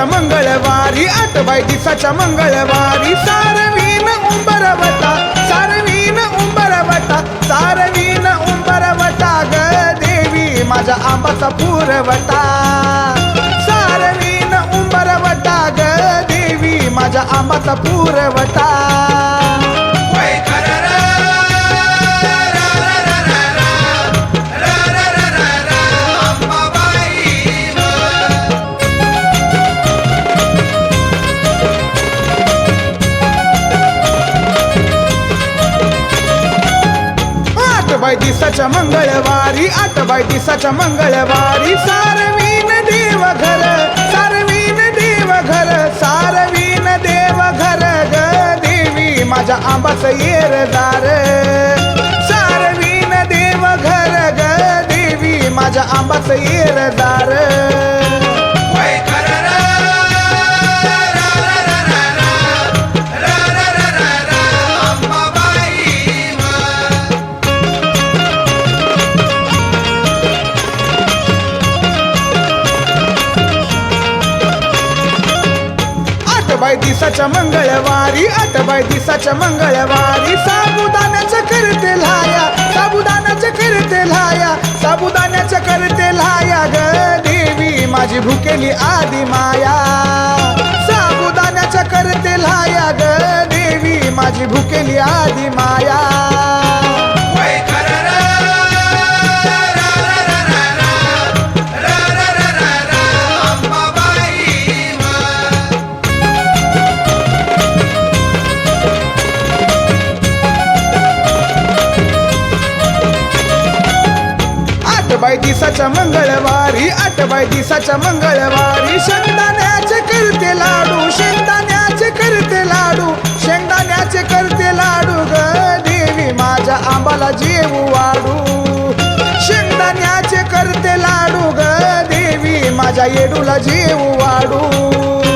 दिसाच्या मंगळवारी आठबाई दिसाच्या मंगळवारी सारवीन उंबरवटा सारवीन उंबरवटा सारवीन उंबरवटा ग देवी माझ्या आंबाचा पुरवटा सारवीन उंबरवटा ग देवी माझ्या आंबाचा पुरवटा आठवाय दिसाच्या मंगळवारी आठवाय दिसाच्या मंगळवारी सारवीन देव घर सारवीन देव घर सारवीन देव घर ग देवी माझ्या आंबाच येरदार. सारवीन देव घर ग देवी माझ्या आंबाच येरदार. दिसाच्या मंगळवारी आठबाय दिसाच्या मंगळवारी साबुदाण्याचं करते लाया साबुदाण्याचं करते लाया साबुदाण्याचं करते लाया ग देवी माझी भुकेली आदि माया. साबुदाण्याचं करते लाया ग देवी माझी भुकेली आदि माया. आठवाय दिसाच्या मंगळवारी आठवाय दिसाच्या मंगळवारी. शेंगदाण्याचे करते लाडू शेंगदाण्याचे करते लाडू शेंगदाण्याचे करते लाडू ग देवी माझ्या आंबाला जेव वाडू शेंगदाण्याचे करते लाडू ग देवी माझ्या येडूला जेव वाडू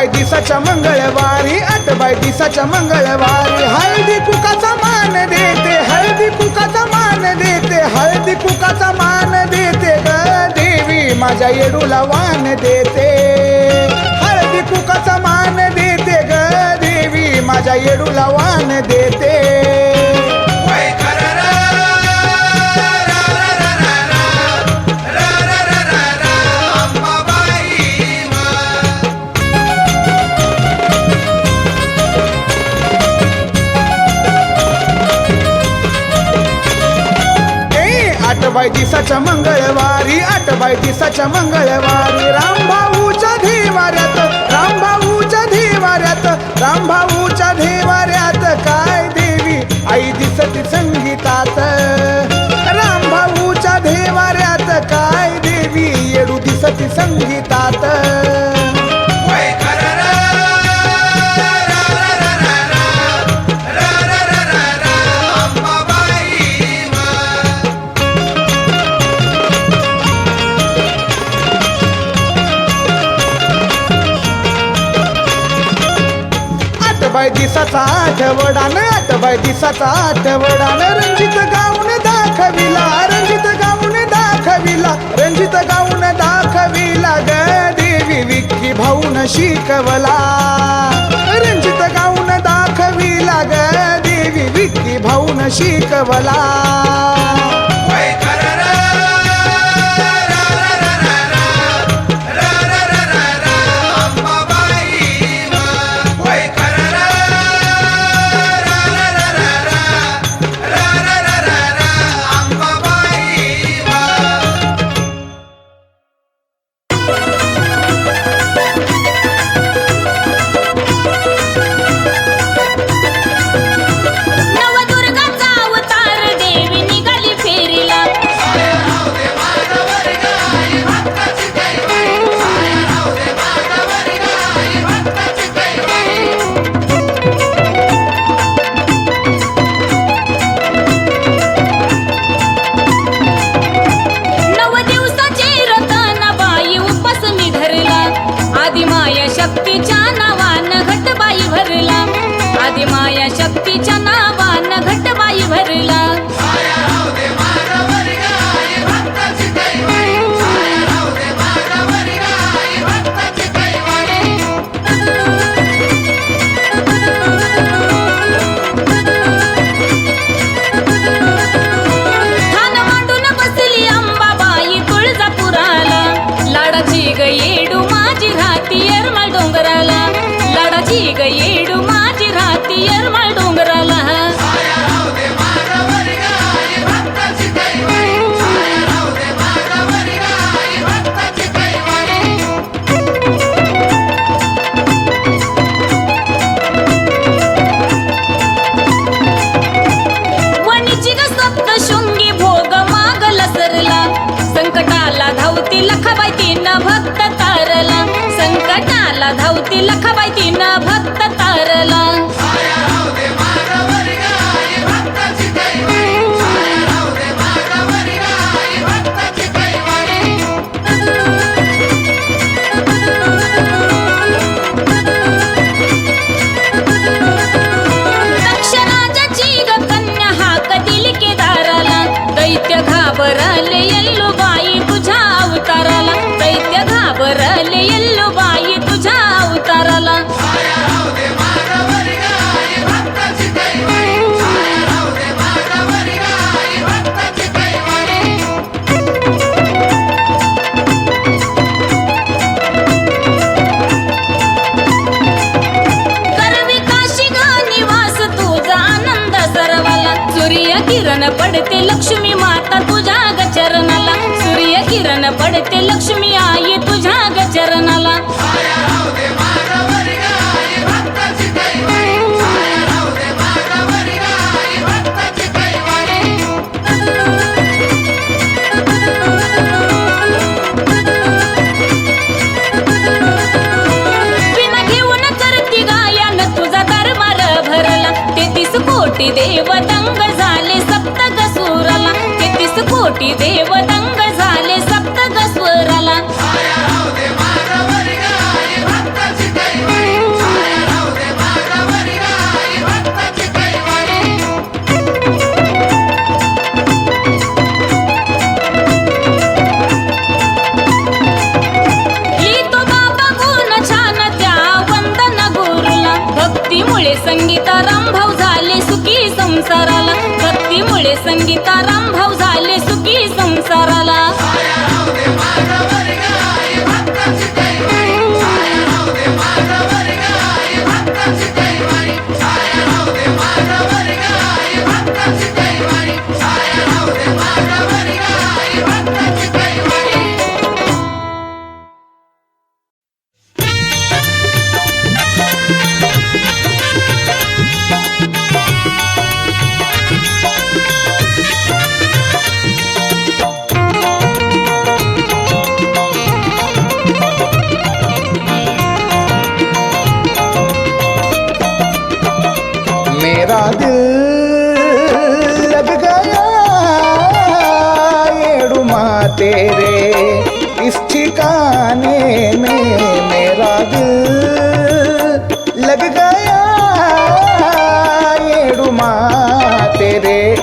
बाय दिसाच्या मंगळवारी आठ बाय दिसाच्या मंगळवारी. हळदी कुकाचा मान देते हळदी कुकाचा मान देते हळदी कुकाचा मान देते ग देवी. माझ्या येडूला वान देते. हळदी कुकाचा मान देते ग देवी. माझ्या येडूला वान देते. आठवाय दिसाच्या मंगळवारी आठवाय दिसाच्या मंगळवारी. रामभाऊच्या धेवाऱ्यात रामभाऊच्या धेवाऱ्यात रामभाऊच्या धेवाऱ्यात काय देवी आई दिसती संगीतात. रामभाऊच्या धेवाऱ्यात काय देवी येडू दिसती संगीतात. आठबाय दिसाचा आठवडान आठबाय दिसाचा आठवडान रंजित गाऊन दाखविला रंजित गाऊन दाखविला रंजित गाऊन दाखविला ग देवी विक्की भाऊन शिकवला. रंजित गाऊन दाखविला ग देवी विक्की भाऊन शिकवला. शक्तीच्या नावान घटबाई भरला. आदिमाया शक्तीच्या नावान घटबाई भरला. घाबरले येल्लो बाई तुझ्या अवताराला. दैत्य घाबरले येल्लो बाई तुझ्या अवताराला. किरण पडते लक्ष्मी मा चरणाला. सूर्य किरण पडते लक्ष्मी आई तुझ्या ग चरणाला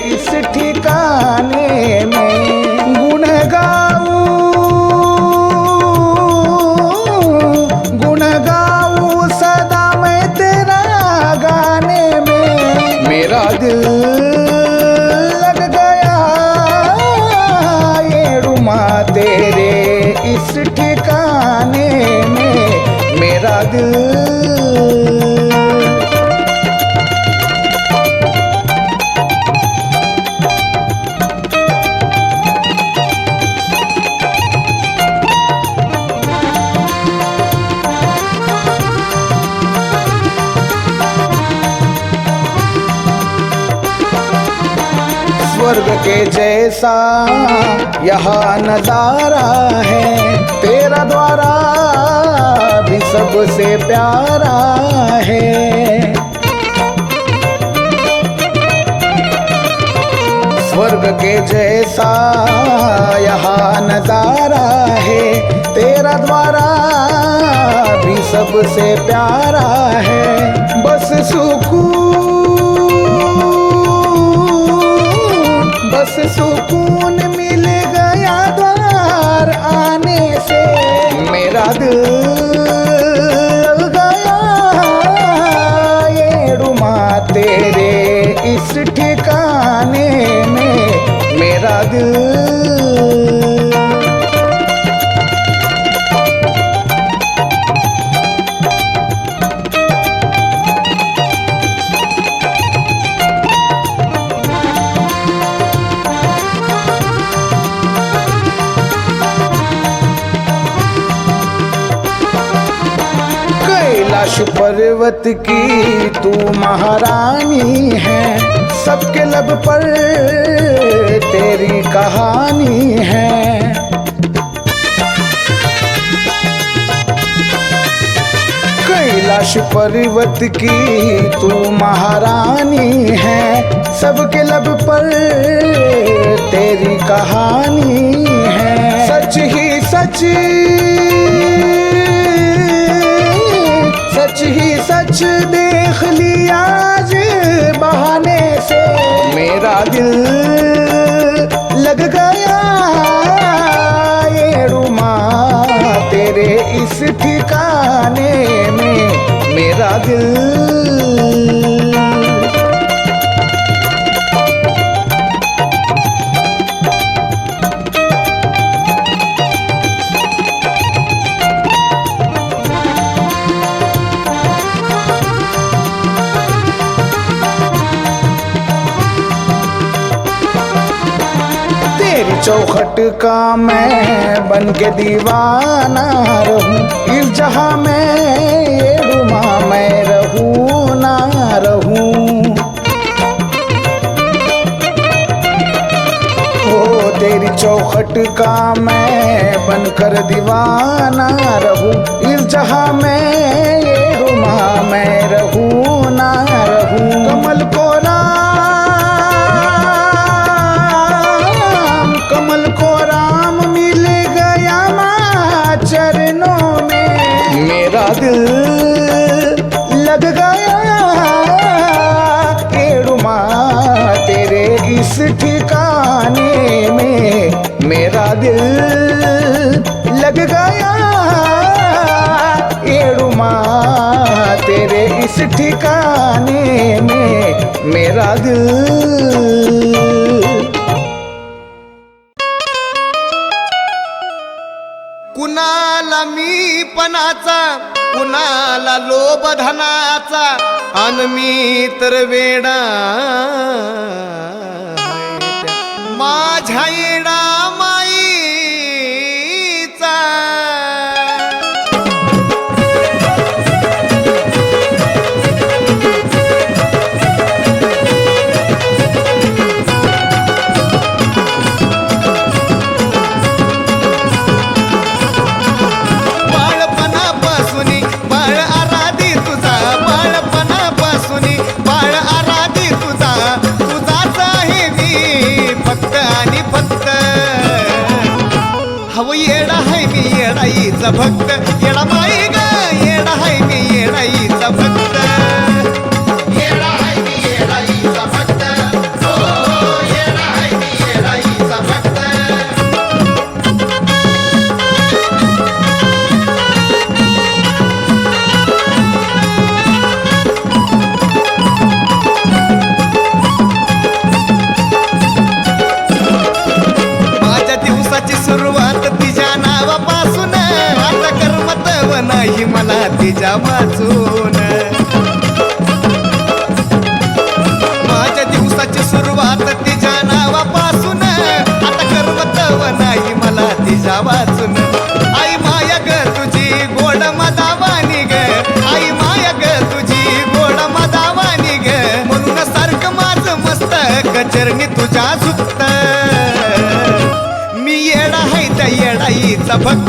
इस ठिकाने में गुण गाऊ। गुण गाऊ सदा मैं तेरा गाने में। मेरा दिल लग गया ये रुमा तेरे इस ठिकाने में। मेरा दिल जैसा यहाँ नज़ारा है, तेरा द्वारा भी सबसे प्यारा है। स्वर्ग के जैसा यहाँ नज़ारा है, तेरा द्वारा भी सबसे प्यारा है। बस सुकून बस सुकून मिल गया द्वार आने से। मेरा दिल गया ये तेरे इस ठिकाने में। मेरा दिल पर्वत की, तू महारानी है। सबके लब पर तेरी कहानी है। कैलाश पर्वत की, तू महारानी है। सबके लब पर तेरी कहानी है। सच ही सच। सच ही सच देख लिया आज बहाने से। मेरा दिल लग गया ये रुमा तेरे इस ठिकाने में। मेरा दिल चौखट का मैं बन के दीवाना रहूँ। इस जहाँ में, ये रुमा मैं रहूँ ना रहूँ। ओ, तेरी चौखट का मैं बनकर दीवाना रहूँ। इस जहाँ में, ये रुमा मैं रहूँ। इस ठिकाने में मेरा दिल। कुणाला मी पणाचा कुणाला लोभधनाचा अन मी तर वेडा माझ्या येडा साईचा भक्त. चरणी तुझ्या सुक्त मी येडा हैत्या येडाईचा भक्त.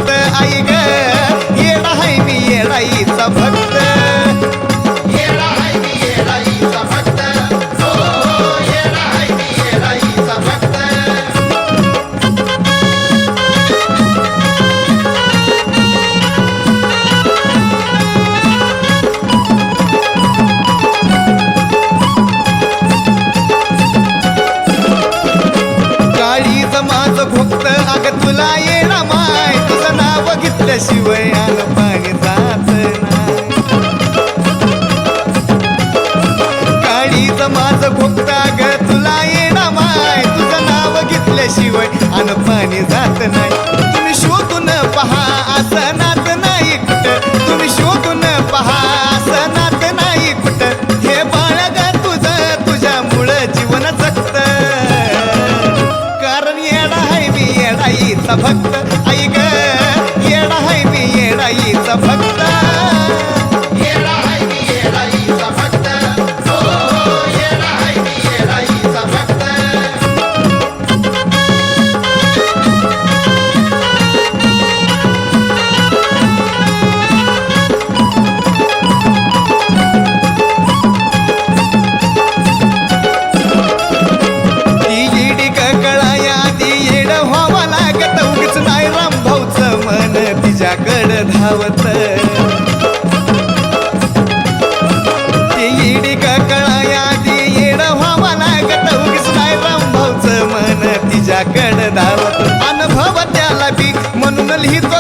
el hito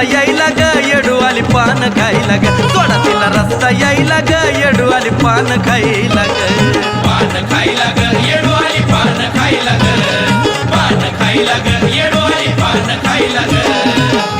रस्ता यायला ग येडू आली पान खायला ग. सोडा तिला रस्ता यायला ग येडू आली पान खायला ग. पान खायला ग येडू आली पान खायला ग. पान खायला ग येडू आली पान खायला ग.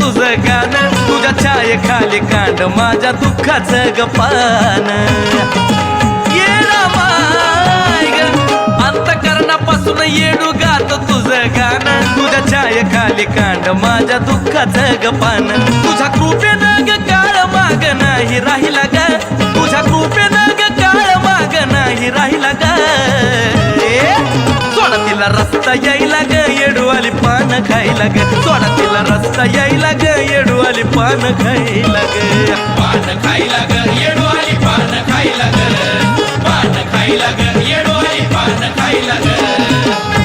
तुझं गाणं तुझ्या छाये खाली कांड माझ्या दुःखाचं गपान ये अंतकरणापासून येडू गात तुझं गाणं. तुझ्या छाये खाली कांड माझ्या दुःखाचं गपान तुझ्या कृपेनं ग काळ माग नाही राहिला ग. तुझ्या कृपेनं ग काळ माग नाही राहिला ग. ए, तिला रस्ता यायला ग येडू आली पान खायला ग. सोडा तिला रस्ता यायला ग येडू आली पान खायला ग. पान खायला ग येडू आली पान खायला ग. पान खायला ग येडू आली पान खायला ग.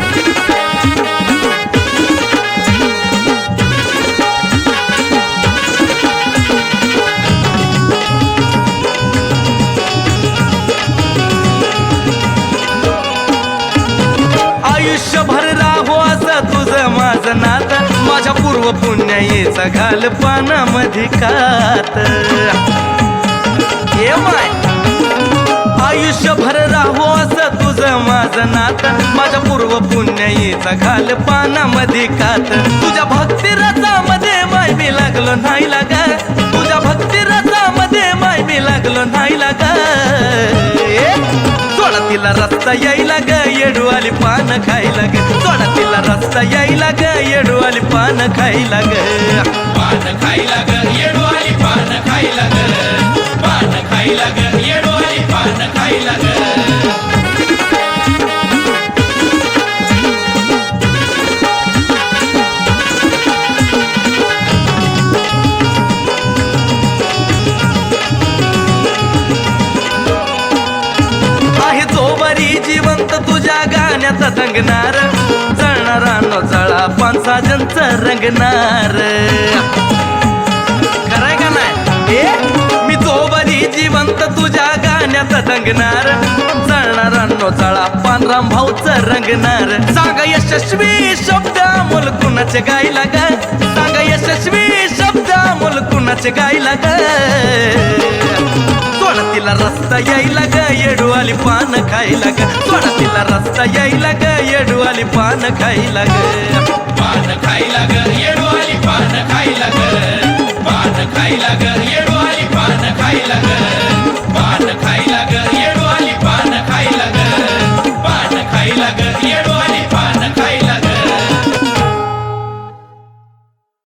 पूर्व पुण्याईचा घाल पानामध्ये कात. हे माय आयुष्यभर राहो असं तुझं माझं नात. माझ्या पूर्व पुण्याईचा घाल पानामध्ये कात. तुझ्या भक्ती रसामध्ये माय मी लागलो नाही लागा तुझ्या भक्ती रसामध्ये माय मी लागलो नाही लागा सोडा तिला रस्ता यायला ग. येडू आली पान खायला. रस्ता यायला ग येडू आली पान खायला ग. पान खायला ग येडू आली पान खायला ग. पान खायला ग येडू आली पान खायला ग. जिवंत तुझ्या गाण्याचा रंगणार जळणारा नो जळा पानसाजनचा रंगणार. खरंय का नाही? ए मी जोबरी जिवंत तुझ्या गाण्याचा रंगणार जळणारा नो जळा पानराम भाऊच रंगणार. सांग यशस्वी शब्द अमोल कुणाचे गायला ग? सांग यशस्वी शब्द अमोल कुणाचे गायला ग? तिला रस्ता यायला ग येडू आली पान खायला ग. सोडा तिला रस्ता यायला ग येडू आली पान खायला ग. पान खायला ग येडू आली पान खायला ग. पान खायला ग येडू आली पान खायला ग.